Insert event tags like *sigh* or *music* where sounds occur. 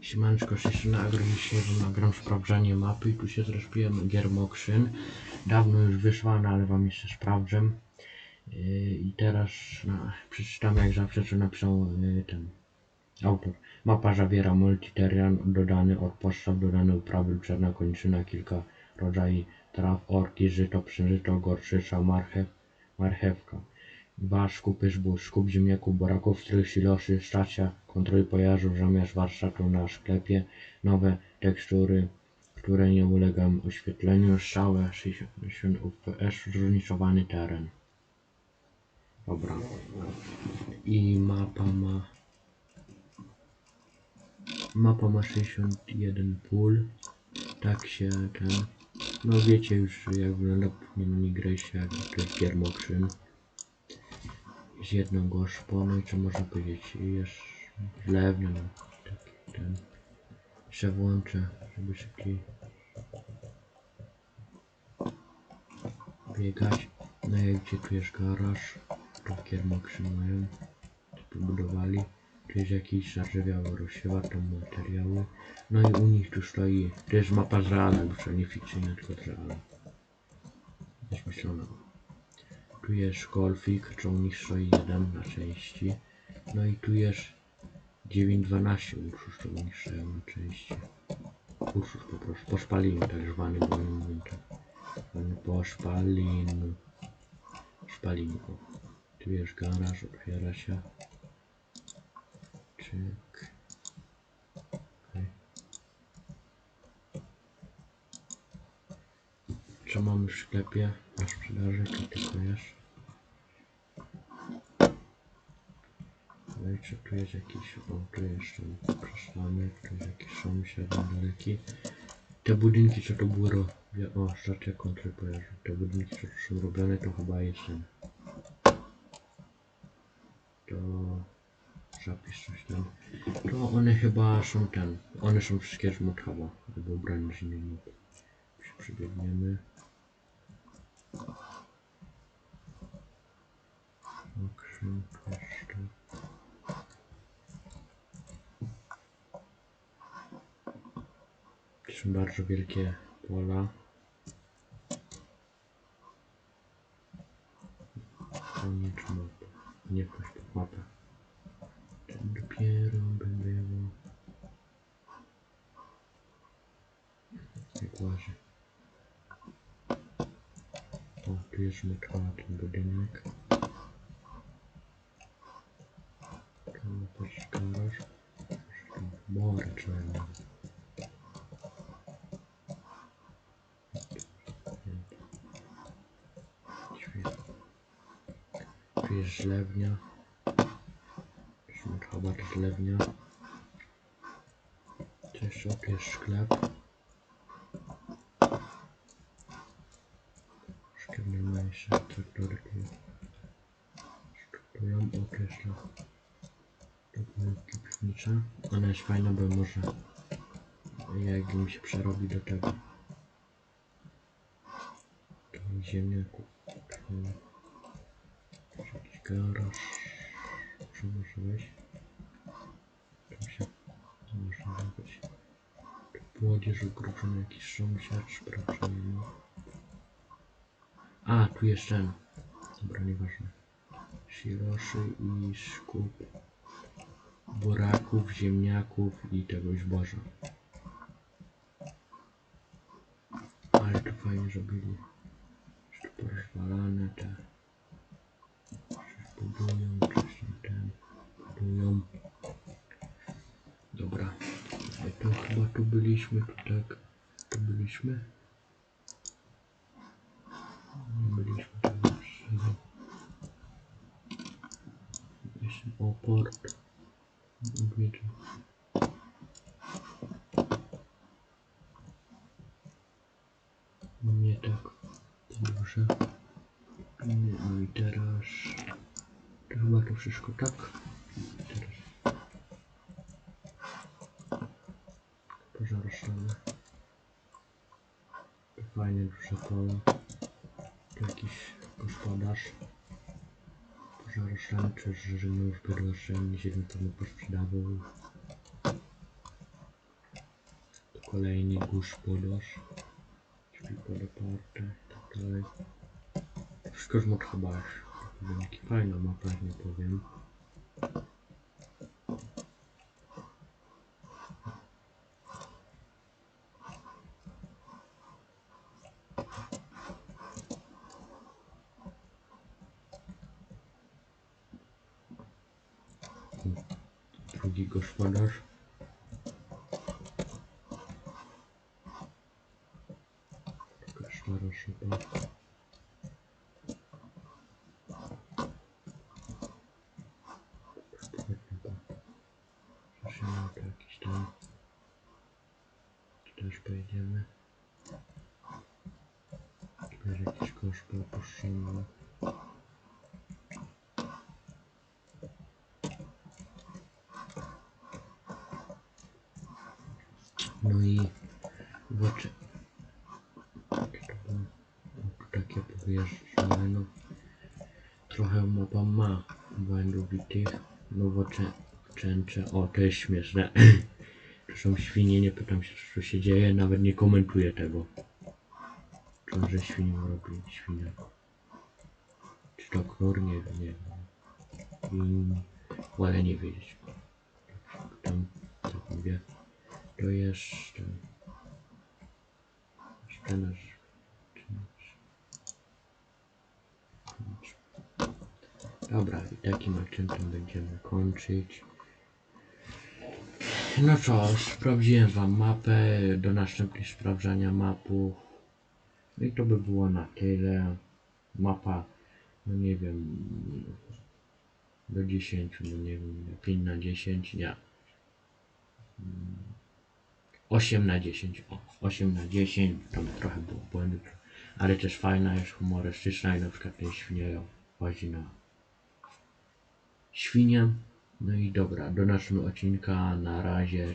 Siemanczko, się nagram wam nagram sprawdzanie mapy tu się zrespiłem Giermokrzyn. Dawno już wyszła, ale wam jeszcze sprawdzę. Yy, I teraz no, przeczytam jak zawsze co napisał yy, ten autor. Mapa zawiera multiterian dodany od podstaw dodane uprawy czarna kończyna, kilka rodzajów traw, orki, żyto, przężyto, gorszyca, marchew, marchewka. Dwa skupy zbóż, skup ziemniaków, buraków, strych silosy, stacja kontroli pojazdów zamiast warsztatu na sklepie, nowe tekstury, które nie ulegają oświetleniu, stałe 60 fps, zróżnicowany teren. Dobra. I mapa ma... Mapa ma 61 pól. Tak się ten... No wiecie już jak wygląda nie minigrę się jak to jest z jedną gorzpą, i co można powiedzieć, jest zlewnia, no, taki ten, jeszcze włączę, żeby szybciej biegać, no i gdzie tu jest garaż, mają, to pobudowali, tu jest jakiś zarzewiały rozsiewa, tam materiały, no i u nich tu stoi, to jest mapa z realem, już nie fikcyjna, tylko z realem, jest myślona. Tu jest golfik, stoi jeden na części. No i tu jest 912 Ursus, nich stoją na części. Ursus po prostu, po szpalinu tak zwany, mówię tak. Zwany po szpalinu. O. Tu jest garaż, otwiera się. Czyk. Co mamy w sklepie na sprzedaży? Tylko jest. No i czy tu jest jakiś, o tu jest ten przesłanek, tu jest jakiś sąsiad daleki. Te budynki co to były ro... O, stacja kontroli pojazdu. Te budynki co tu są robione to chyba jest ten. To... Zapis coś tam. To one chyba są ten. One są wszystkie z mod chyba. Albo ubrane z innej mapy. Się przybiegniemy. Jeszcze. Są bardzo wielkie pola. Koniec mapy. Nie wchodź pod mapę. Dopiero by było. Jak łaży. O, tu jest metrowa ten budynek. Tam patrz garaż. Tam Mory czarne. Świetnie. Tu jest żlewnia. Metrowa żlewnia. Tu jeszcze jest sklep. Szkiewne mniejsze traktorki. Struktują określa. Dokumentki piwnicze. Ona jest fajna, bo może jak mi się przerobi do tego. Tu może wejść? Tam się wejść. Tu młodzież ukróczony jakiś sprawdzę nie ma. A, tu ten. Dobra, nieważne. Siloszy i skup buraków, ziemniaków i tego zboża. Ale tu fajnie. Już tu porozwalane te. Coś tam ten. Budują. Dobra. Ale to chyba tu byliśmy, tu tak. Tu byliśmy. Nie byliśmy tam jeszcze. Jeszcze oport. No nie tak. Dobrze. No i teraz... To chyba to wszystko tak. Teraz... Pożar szalony. Fajnie duże pole. Tu jakiś gospodarz. Szalony, czy że my już bydło szalony, się pewno posprzedawał. Kolejny gospodarz. Czyli podeparte, tak dalej. Wszystko z aż. Wyniki fajna mapa, nie powiem. Drugi gospodarz. Szara szyba. Zaczynamy to jakiś tam. Tu też pojedziemy. Tutaj jakiś kosz opuszczony. No i zobaczy. Takie powyjeżdżane, no. Trochę mapa ma błędów i tych nowoczęcze. O, to jest śmieszne. *clears throat* Są świnie, nie pytam się co się dzieje, nawet nie komentuję tego. Czy że świnie robi świnia. Czy to knur? Nie wiem, nie wiem. Wolę nie wiedzieć. Tam, tak mówię. To ten. Jeszcze nasz. Dobra, i takim akcentem będziemy kończyć. No co, sprawdziłem wam mapę do następnych sprawdzania mapów. No i to by było na tyle. Mapa, no nie wiem, do 10, no nie wiem, 5 na 10, nie. 8 na 10, o, 8 na 10, tam trochę było błędów, ale też fajna jest, humorystyczna i na przykład ten świniejo łazi na świnie. No i dobra, do naszego odcinka, na razie.